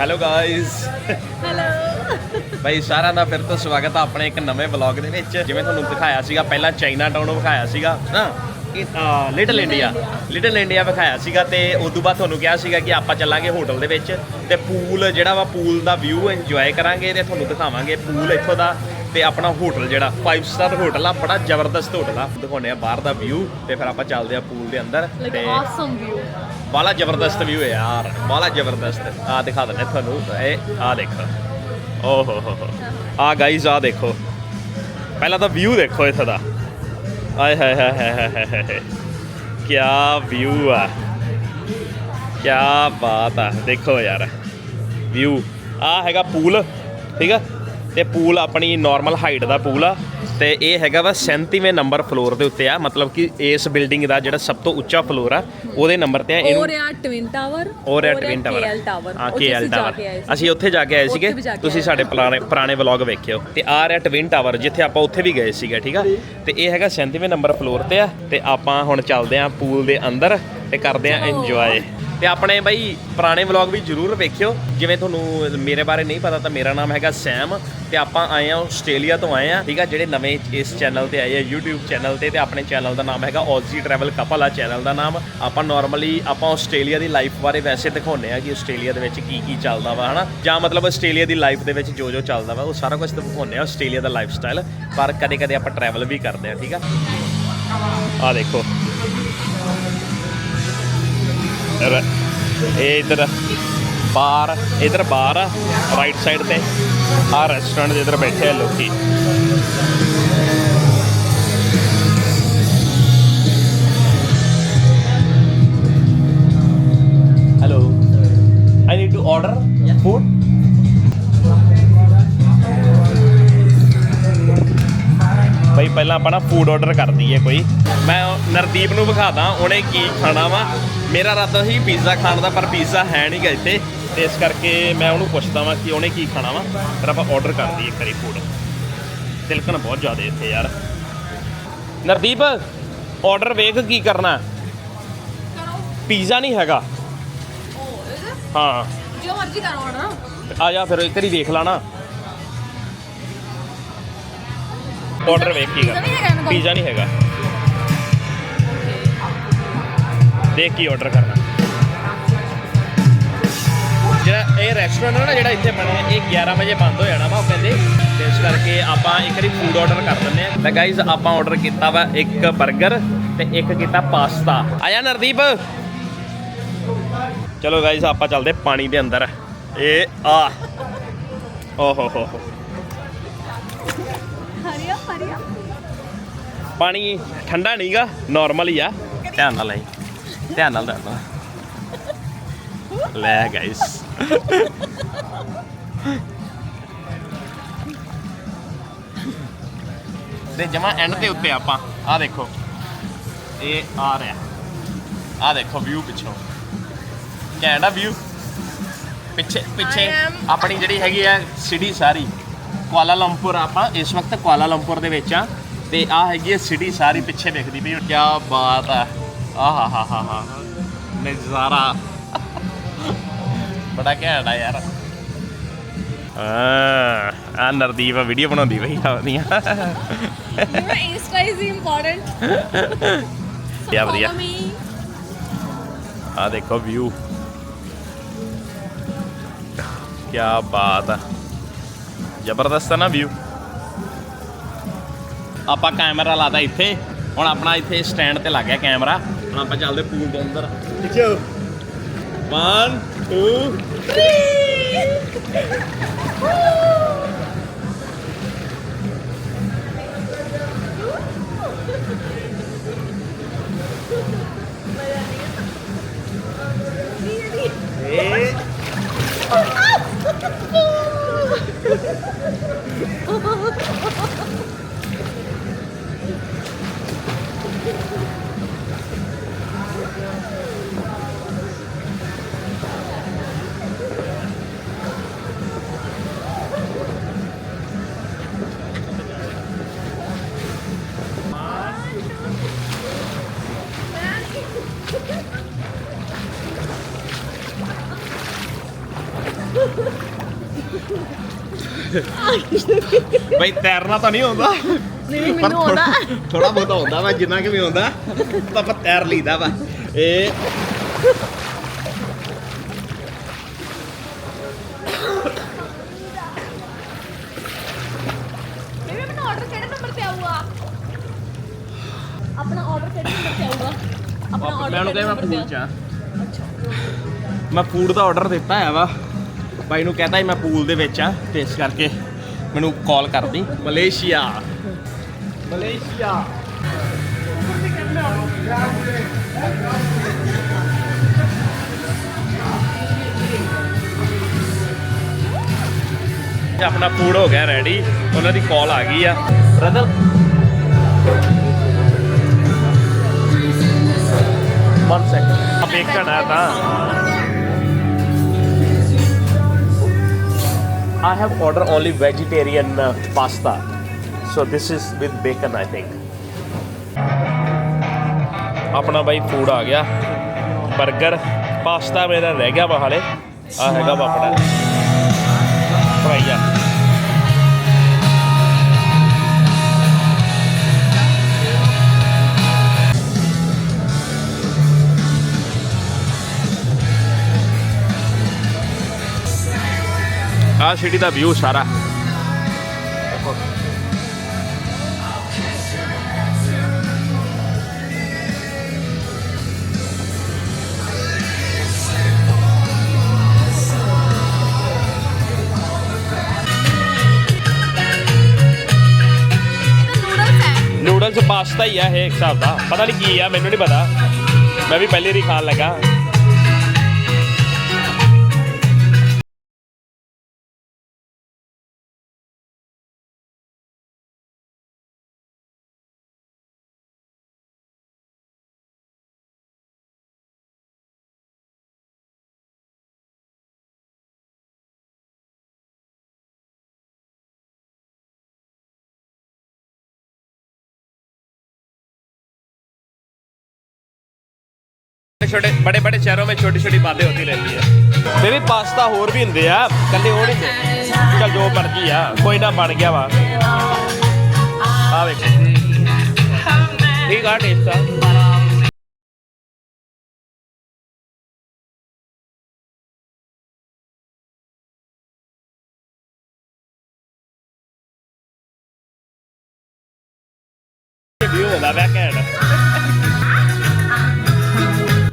Hello guys hello ਬਈ ਸਾਰਿਆਂ ਦਾ ਫਿਰ ਤੋਂ ਸਵਾਗਤ ਆ ਆਪਣੇ ਇੱਕ ਨਵੇਂ ਵਲੌਗ ਦੇ ਵਿੱਚ। ਜਿਵੇਂ ਤੁਹਾਨੂੰ ਦਿਖਾਇਆ ਸੀਗਾ ਪਹਿਲਾਂ ਚਾਈਨਾ ਟਾਊਨ ਵਿਖਾਇਆ ਸੀਗਾ ਨਾ? ਲਿਟਲ ਇੰਡੀਆ ਲਿਟਲ ਇੰਡੀਆ ਵਿਖਾਇਆ ਸੀਗਾ ਤੇ ਉਸ ਤੋਂ ਬਾਅਦ ਤੁਹਾਨੂੰ ਕਿਹਾ ਸੀਗਾ ਕਿ ਆਪਾਂ ਚੱਲਾਂਗੇ ਹੋਟਲ ਦੇ ਵਿੱਚ ਤੇ ਪੂਲ ਜਿਹੜਾ ਵਾ ਪੂਲ ਦਾ ਵਿਊ ਇੰਜੋਏ ਕਰਾਂਗੇ ਤੇ ਤੁਹਾਨੂੰ ਦਿਖਾਵਾਂਗੇ ਪੂਲ ਇੱਥੋਂ ਦਾ। ਤੇ ਆਪਣਾ ਹੋਟਲ ਜਿਹੜਾ 5 ਸਟਾਰ ਹੋਟਲ ਆ ਬੜਾ ਜ਼ਬਰਦਸਤ ਹੋਟਲ ਆ। ਦਿਖਾਉਂਦੇ ਆ ਬਾਹਰ ਦਾ ਵਿਊ ਤੇ ਫਿਰ ਆਪਾਂ ਚੱਲਦੇ ਆ ਪੂਲ ਦੇ ਅੰਦਰ ਤੇ ਆਸਮ ਵਿਊ ਬਾਲਾ ਜ਼ਬਰਦਸਤ ਵਿਊ ਹੈ ਯਾਰ ਬਾਲਾ ਜ਼ਬਰਦਸਤ। ਆ ਦਿਖਾ ਦਿੰਦੇ ਤੁਹਾਨੂੰ ਇਹ ਆ ਦੇਖੋ। ਓ ਹੋ ਹੋ। ਆ ਗਾਈਜ਼ ਆ ਦੇਖੋ। ਪਹਿਲਾਂ ਤਾਂ ਵਿਊ ਦੇਖੋ ਇੱਥੇ ਦਾ। ਆਏ ਹਾਏ ਹਾਏ ਹਾਏ ਹਾਏ ਹਾਏ ਹਾਏ ਕੀ ਵਿਊ ਆ। ਕੀ ਬਾਤ ਆ। ਦੇਖੋ ਯਾਰ ਵਿਊ ਆ ਹੈਗਾ ਪੂਲ ਠੀਕ ਆ? ਤੇ ਪੂਲ ਆਪਣੀ ਨਾਰਮਲ ਹਾਈਟ ਦਾ ਪੂਲ ਆ ਤੇ ਇਹ ਹੈਗਾ ਵਾ 37ਵੇਂ ਨੰਬਰ ਫਲੋਰ ਦੇ ਉੱਤੇ ਆ। ਮਤਲਬ ਕਿ ਇਸ ਬਿਲਡਿੰਗ ਦਾ ਜਿਹੜਾ ਸਭ ਤੋਂ ਉੱਚਾ ਫਲੋਰ ਆ ਉਹਦੇ ਨੰਬਰ ਤੇ ਆ ਇਹਨੂੰ ਔਰ ਆ ਟਵਿਨ ਟਾਵਰ ਔਰ ਹੈ twin tower KL tower KL tower ਅਸੀਂ ਉੱਥੇ ਜਾ ਕੇ ਆਏ ਸੀਗੇ। ਤੁਸੀਂ ਸਾਡੇ ਪੁਰਾਣੇ ਪੁਰਾਣੇ ਵਲੌਗ ਵੇਖਿਓ। ਤੇ ਆ ਰਿਹਾ ਟਵਿਨ ਟਾਵਰ ਜਿੱਥੇ ਆਪਾਂ ਉੱਥੇ ਵੀ ਗਏ ਸੀਗੇ ਠੀਕ ਆ? ਤੇ ਇਹ ਹੈਗਾ 37ਵੇਂ ਨੰਬਰ ਫਲੋਰ ਤੇ ਆ। ਤੇ ਆਪਾਂ ਹੁਣ ਚੱਲਦੇ ਆ ਪੂਲ ਦੇ ਅੰਦਰ ਤੇ ਕਰਦੇ ਆ। ਇੰਜੋਏ ਤੇ ਆਪਣੇ ਬਾਈ ਪੁਰਾਣੇ ਵਲੌਗ ਵੀ ਜਰੂਰ ਵੇਖਿਓ। ਜਿਵੇਂ ਤੁਹਾਨੂੰ ਮੇਰੇ ਬਾਰੇ ਨਹੀਂ ਪਤਾ ਤਾਂ ਮੇਰਾ ਨਾਮ ਹੈਗਾ ਸੈਮ ਤੇ ਆਪਾਂ ਆਏ ਆ ਆਸਟ੍ਰੇਲੀਆ ਤੋਂ ਆਏ ਆ ਠੀਕ ਆ, ਜਿਹੜੇ ਨਵੇਂ ਇਸ ਚੈਨਲ ਤੇ ਆਏ ਆ, YouTube ਚੈਨਲ ਤੇ ਤੇ ਆਪਣੇ ਚੈਨਲ ਦਾ ਨਾਮ ਹੈਗਾ ਔਜ਼ੀ ਟਰੈਵਲ ਕਪਲ ਆ ਚੈਨਲ ਦਾ ਨਾਮ। ਆਪਾਂ ਨਾਰਮਲੀ ਆਪਾਂ ਆਸਟ੍ਰੇਲੀਆ ਦੀ ਲਾਈਫ ਬਾਰੇ ਵੈਸੇ ਦਿਖਾਉਂਦੇ ਆ ਕਿ ਆਸਟ੍ਰੇਲੀਆ ਦੇ ਵਿੱਚ ਕੀ ਕੀ ਚੱਲਦਾ ਵਾ, ਹਨਾ। ਜਾਂ ਮਤਲਬ ਆਸਟ੍ਰੇਲੀਆ ਦੀ ਲਾਈਫ ਦੇ ਵਿੱਚ ਜੋ ਜੋ ਚੱਲਦਾ ਵਾ, ਉਹ ਸਾਰਾ ਕੁਝ ਦਿਖਾਉਂਦੇ ਆ ਆਸਟ੍ਰੇਲੀਆ ਦਾ ਲਾਈਫ ਸਟਾਈਲ ਪਰ ਕਦੇ ਕਦੇ ਆਪਾਂ ਟਰੈਵਲ ਵੀ ਕਰਦੇ ਆ ਠੀਕ ਆ। ਆ ਦੇਖੋ। ਇਹ ਇਧਰ ਬਾਰ ਇਧਰ ਬਾਰ ਆ ਰਾਈਟ ਸਾਈਡ ਤੇ। ਆ ਰੈਸਟੋਰੈਂਟ ਦੇ ਇਧਰ ਬੈਠੇ ਆ ਲੋਕੀ। Hello I need to order food ਬਈ, ਪਹਿਲਾਂ ਆਪਾਂ ਨਾ ਫੂਡ ਆਰਡਰ ਕਰ ਦਈਏ ਕੋਈ। ਮੈਂ ਨਰਦੀਪ ਨੂੰ ਵਿਖਾਦਾ, ਉਹਨੇ ਕੀ ਖਾਣਾ ਵਾ? ਮੇਰਾ ਇਰਾਦਾ ਸੀ ਪੀਜ਼ਾ ਖਾਣ ਦਾ ਪਰ ਪੀਜ਼ਾ ਹੈ ਨਹੀਂ ਗਾ ਇੱਥੇ। ਤੇ ਇਸ ਕਰਕੇ ਮੈਂ ਉਹਨੂੰ ਪੁੱਛਦਾ ਵਾਂ ਕਿ ਉਹਨੇ ਕੀ ਖਾਣਾ ਵਾ। ਫਿਰ ਆਪਾਂ ਆਰਡਰ ਕਰ ਦਈਏ ਕਰੀ ਫੂਡ ਤਿਲਕਣ ਬਹੁਤ ਜ਼ਿਆਦਾ ਇੱਥੇ ਯਾਰ। ਨਰਦੀਪ ਆਰਡਰ ਵੇਖ ਕੀ ਕਰਨਾ। ਪੀਜ਼ਾ ਨਹੀਂ ਹੈਗਾ। ਹਾਂ। ਜੋ ਮਰਜ਼ੀ ਕਰੋ ਨਾ ਆ ਜਾ ਫਿਰ ਇੱਕ ਵਾਰੀ ਵੇਖ ਲਾ ਨਾ ਆਰਡਰ ਵੇਖ ਕੀ ਕਰਨਾ? ਪੀਜ਼ਾ ਨਹੀਂ ਹੈਗਾ। ਦੇਖ ਕੀ ਆਰਡਰ ਕਰਨਾ। ਜਿਹੜਾ ਇਹ ਰੈਸਟੋਰੈਂਟ ਹੈ ਨਾ ਜਿਹੜਾ ਇੱਥੇ ਬਣਿਆ ਇਹ 11 ਵਜੇ ਬੰਦ ਹੋ ਜਾਣਾ ਵਾ ਉਹ ਕਹਿੰਦੇ। ਇਸ ਕਰਕੇ ਆਪਾਂ ਇੱਕ ਵਾਰੀ ਫੂਡ ਆਰਡਰ ਕਰ ਦਿੰਦੇ ਆ ਤਾਂ ਗਾਈਜ਼ ਆਪਾਂ ਆਰਡਰ ਕੀਤਾ ਵਾ ਇੱਕ 버ਗਰ ਤੇ ਇੱਕ ਕੀਤਾ ਪਾਸਤਾ ਆਇਆ ਨਰਦੀਪ। ਚਲੋ ਗਾਈਜ਼ ਆਪਾਂ ਚੱਲਦੇ ਪਾਣੀ ਦੇ ਅੰਦਰ। ਇਹ ਆ। ਓ ਹੋ ਹੋ। ਹੋ ਹਰੀਆ ਹਰੀਆ ਪਾਣੀ ਠੰਡਾ ਨਹੀਂਗਾ ਨਾਰਮਲ ਹੀ ਆ। ਧਿਆਨ ਨਾਲ ਲਈ। ਧਿਆਨ ਨਾਲ ਨਾਲ ਲੈ ਗਾਇਸ ਤੇ ਜਮਾ ਐਂਡ ਦੇ ਉੱਤੇ ਆਪਾਂ ਆ ਦੇਖੋ ਇਹ ਆ ਰਿਹਾ ਆ ਦੇਖੋ ਵਿਊ ਪਿੱਛੋਂ ਘੈਂਟ ਆ ਵਿਊ ਪਿੱਛੇ ਪਿੱਛੇ ਆਪਣੀ ਜਿਹੜੀ ਹੈਗੀ ਆ ਸਿਟੀ ਸਾਰੀ ਕੁਆਲਾ ਲੰਪੁਰ ਆਪਾਂ ਇਸ ਵਕਤ ਕੁਆਲਾ ਲੰਪੁਰ ਦੇ ਵਿੱਚ ਆ ਤੇ ਆ ਹੈਗੀ ਹੈ ਸਿਟੀ ਸਾਰੀ ਪਿੱਛੇ ਦਿਖਦੀ ਪਈ ਕੀ ਬਾਤ ਆ ਆਹਾ ਹਾ ਹਾ ਹਾ ਨਜ਼ਾਰਾ ਬੜਾ ਘੈਂਟ ਆ ਯਾਰ। ਆ ਆ ਨਰਦੀਪ ਵੀਡੀਓ ਬਣਾਉਂਦੀ ਪਈ ਆਪਦੀਆਂ ਮੇਰਾ ਇੰਸਟਾ ਇਜ਼ ਇੰਪੋਰਟੈਂਟ ਵਧੀਆ। ਵਧੀਆ ਆ ਦੇਖੋ ਵਿਊ ਕੀ ਬਾਤ ਆ। ਜ਼ਬਰਦਸਤ ਆ ਨਾ ਵਿਊ ਆਪਾਂ ਕੈਮਰਾ ਲਾਦਾ ਇੱਥੇ। ਹੁਣ ਆਪਣਾ ਇੱਥੇ ਸਟੈਂਡ ਤੇ ਲੱਗ ਗਿਆ ਕੈਮਰਾ ਹੁਣ ਆਪਾਂ ਚੱਲਦੇ ਪੂਲ ਦੇ ਅੰਦਰ। ਖਿੱਚੋ 1 2 3 ਬਈ ਤੈਰਨਾ ਤਾਂ ਨਹੀਂ ਆਉਂਦਾ। ਨਹੀਂ ਮੈਨੂੰ ਆਉਂਦਾ। ਥੋੜਾ ਬਹੁਤਾ ਆਉਂਦਾ ਵਾ ਜਿੰਨਾ ਕਿ ਵੀ ਆਉਂਦਾ ਤਾਂ ਆਪਾਂ ਤੈਰ ਲਈਦਾ ਵਾ। ਇਹ ਬੇਬੀ ਆਪਣਾ ਆਰਡਰ ਕਿਹੜੇ ਨੰਬਰ ਤੇ ਆਊਗਾ? ਆਪਣਾ ਆਰਡਰ ਕਿਹੜੇ ਨੰਬਰ ਤੇ ਆਊਗਾ? ਆਪਣਾ ਮੈਂ ਉਹਨੂੰ ਕਿਹੜੇ ਕਿਹਾ ਮੈਂ ਤੇ ਚ ਆ। ਮੈਂ ਫੂਡ ਦਾ ਆਰਡਰ ਦਿੱਤਾ ਹੈ ਵਾ। ਬਾਈ ਨੂੰ ਕਹਤਾ ਮੈਂ ਪੂਲ ਦੇ ਵਿੱਚ ਆ, ਤੇ ਇਸ ਕਰਕੇ ਮੈਨੂੰ ਕਾਲ ਕਰਦੀ। ਮਲੇਸ਼ੀਆ। ਮਲੇਸ਼ੀਆ। ਆਪਣਾ ਫੂਡ ਹੋ ਗਿਆ ਰੈਡੀ ਉਹਨਾਂ ਦੀ ਕਾਲ ਆ ਗਈ ਆ। ਬ੍ਰਦਰ ਵਨ ਸੈਕਿੰਡ ਆ ਬੇਕਨ ਹੈ ਤਾਂ। I have ordered only vegetarian uh, pasta. So this is with bacon, I think. ਆਪਣਾ ਬਾਈ ਫੂਡ ਆ ਗਿਆ 버ਗਰ ਪਾਸਤਾ ਮੇਰਾ ਰਹਿ ਗਿਆ ਵਾ ਹਾਲੇ ਆ ਹੈਗਾ ਵਾ ਆਪਣਾ ਫਰਾਈ ਆ ਸਿਟੀ ਦਾ ਵਿਊ ਸਾਰਾ। ਨੂਡਲਸ ਪਾਸਤਾ ਹੀ। ਆ ਇਹ ਇੱਕ ਹਿਸਾਬ ਦਾ। ਪਤਾ ਨਹੀਂ ਕੀ ਆ, ਮੈਨੂੰ ਨਹੀਂ ਪਤਾ। ਮੈਂ ਵੀ ਪਹਿਲੀ ਵਾਰੀ ਖਾਣ ਲੱਗਾ। छोटे बड़े बड़े शहरों में छोटी छोटी बातें होती रहती है बेबी पास्ता ਹੋਰ ਵੀ ਹੁੰਦੇ ਆ ਕੱਲੇ ਉਹ ਨਹੀਂ ਚਲ ਜੋ ਮਰਜੀ ਆ ਕੋਈ ਨਾ ਬਣ ਗਿਆ ਵਾ ਆ ਵੇਖ ਠੀਕ ਆ ਟੇਸਟ ਆ ਵੀਡੀਓ ਹੁੰਦਾ ਵਾ ਘੈਂਟ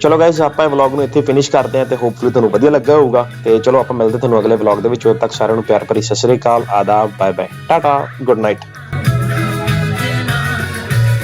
ਚਲੋ ਗਾਇਸ ਆਪਾਂ ਇਹ ਵਲੌਗ ਨੂੰ ਇੱਥੇ ਫਿਨਿਸ਼ ਕਰਦੇ ਹਾਂ ਤੇ ਹੋਪਫੁਲੀ ਤੁਹਾਨੂੰ ਵਧੀਆ ਲੱਗਾ ਹੋਊਗਾ। ਤੇ ਚਲੋ ਆਪਾਂ ਮਿਲਦੇ ਤੁਹਾਨੂੰ ਅਗਲੇ ਵਲੌਗ ਦੇ ਵਿੱਚ। ਉਦੋਂ ਤੱਕ ਸਾਰਿਆਂ ਨੂੰ ਪਿਆਰ ਭਰੀ ਸਤਿ ਸ੍ਰੀ ਅਕਾਲ, ਆਦਾਬ bye bye tata good night